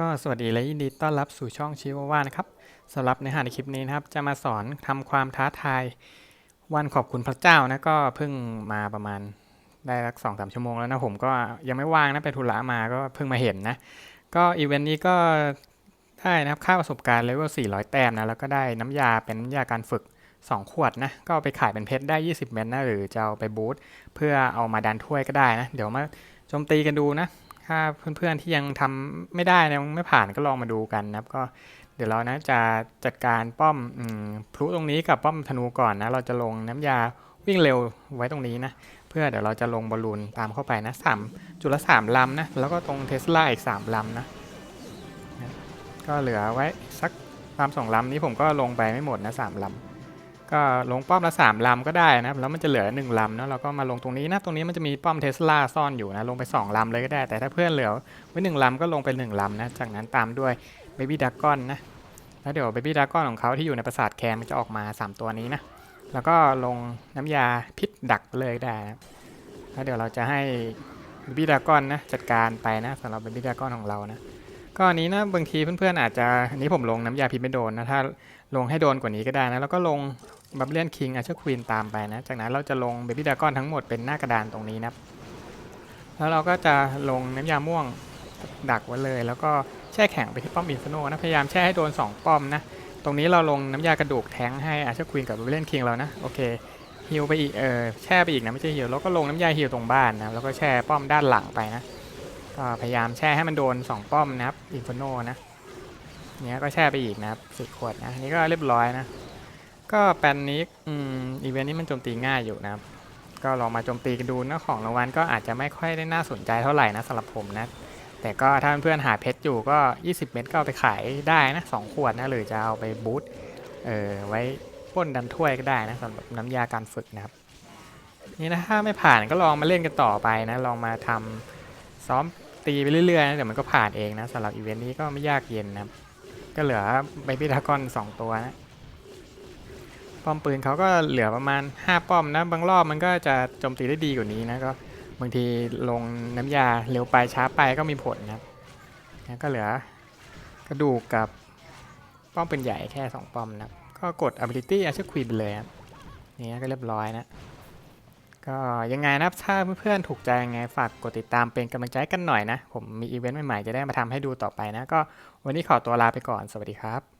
ก็สวัสดีและยินดีต้อนรับสู่ช่องชิวาว่านะครับสำหรับในอหาในคลิปนี้นะครับจะมาสอนทำความท้าทายวันขอบคุณพระเจ้านะก็เพิ่งมาประมาณได้สักสองสามชั่วโมงแล้วนะผมก็ยังไม่ว่างนะไปธุระมาก็เพิ่งมาเห็นนะ ก็อีเวนต์นี้ก็ได้นะครับค่าประสบการณ์เลเวล400 แต้มนะแล้วก็ได้น้ำยาเป็นน้ำยาการฝึก 2 ขวดนะก็เอาไปขายเป็นเพชรได้ 20 เม็ดนะหรือจะเอาไปบูทเพื่อเอามาดันถ้วยก็ได้นะ เดี๋ยวมาโจมตีกันดูนะ ถ้าเพื่อนๆที่ยังทำไม่ได้นะไม่ผ่านก็ลองมาดูกันนะครับ ก็เดี๋ยวเรานะจะจัดการป้อมอพลุตรงนี้กับป้อมธนูก่อนนะ เราจะลงน้ำยาวิ่งเร็วไว้ตรงนี้นะ เพื่อเดี๋ยวเราจะลงบอลลูนตามเข้าไปนะสามจุดละสามลำนะ แล้วก็ตรงเทสลาอีกสามลำนะ ก็เหลือไว้สักลำสองลำนี้ผมก็ลงไปไม่หมดนะสามลำ ก็ลงป้อมละสามลำก็ได้นะแล้วมันจะเหลือหนึ่งลำเนาะเราก็มาลงตรงนี้นะตรงนี้มันจะมีป้อมเทสลาซ่อนอยู่นะลงไปสองลำเลยก็ได้ แต่ถ้าเพื่อนเหลือไว้หนึ่งลำก็ลงไปหนึ่งลำนะจากนั้นตามด้วยเบบี้ด a กอนนะแล้วเดี๋ยวเบบี้ด a กอนของเขาที่อยู่ในปราสาทแคนมันจะออกมา 3 ตัวนี้นะแล้วก็ลงน้ำยาพิษดักเลยได้นะแล้วเดี๋ยวเราจะให้เบบี้ด a กอนนะจัดการไปนะสำหรับเบบี้ด a กอนของเรานะก็อันนี้นะบางทีเพื่อนๆอาจจะอันนี้ผมลงน้ำยาพิษไม่โดนนะถ้าลงให้โดนกว่านี้ก็ได้นะแล้วก็ลง บับเลียนคิงอาเชอร์ควีนตามไปนะ จากนั้นเราจะลงเบบี้ด a กอนทั้งหมดเป็นหน้ากระดานตรงนี้นะครับ แล้วเราก็จะลงน้ำยาม่วงดักไว้เลย แล้วก็แช่แข็งไปที่ป้อมอินฟิโนนะ พยายามแช่ให้โดน 2 ป้อมนะ ตรงนี้เราลงน้ำยากระดูกแทงให้อาเชอร์ควีนกับบับเลียนคิงเรานะ โอเคฮิลไปอีก เออแช่ไปอีกนะไม่ใช่ฮิลแล้วก็ลงน้ำยาฮิลตรงบ้านนะ แล้วก็แช่ป้อมด้านหลังไปนะก็พยายามแช่ให้มันโดน 2 ป้อมนะครับอินฟโนนะเนี้ยก็แช่ไปอีกนะครับสิขวดนะ อันนี่ก็เรียบร้อยนะ ก็แปลนนี้อืมอีเวนต์นี้มันโจมตีง่ายอยู่นะครับ ก็ลองมาโจมตีกันดูนะของรางวัลก็อาจจะไม่ค่อยได้น่าสนใจเท่าไหร่นะสำหรับผมนะ แต่ก็ถ้าเพื่อนๆหาเพชรอยู่ก็ 20 เม็ดก็เอาไปขายได้นะสองขวดนะหรือจะเอาไปบูทเออไว้ป้นดันถ้วยก็ได้นะสำหรับน้ำยาการฝึกนะครับ นี่นะถ้าไม่ผ่านก็ลองมาเล่นกันต่อไปนะลองมาทำซ้อมตีไปเรื่อยๆนะเดี๋ยวมันก็ผ่านเองนะสำหรับอีเวนต์นี้ก็ไม่ยากเย็นนะครับก็เหลือไบบี้ดากอนสองตัวนะ ป้อมปืนเขาก็เหลือประมาณ 5 ป้อมนะ บางรอบมันก็จะโจมตีได้ดีกว่านี้นะก็บางทีลงน้ำยาเร็วไปช้าไปก็มีผลนะนะก็เหลือกระดูกกับป้อมปืนใหญ่แค่ 2 ป้อมนะก็กด ability อาชควีนไปเลยครับนี่ก็เรียบร้อยนะก็ยังไงนะครับถ้าเพื่อนๆถูกใจยังไงฝากกดติดตามเป็นกำลังใจกันหน่อยนะ ผมมีอีเวนต์ใหม่ๆ จะได้มาทำให้ดูต่อไปนะ ก็วันนี้ขอตัวลาไปก่อนสวัสดีครับ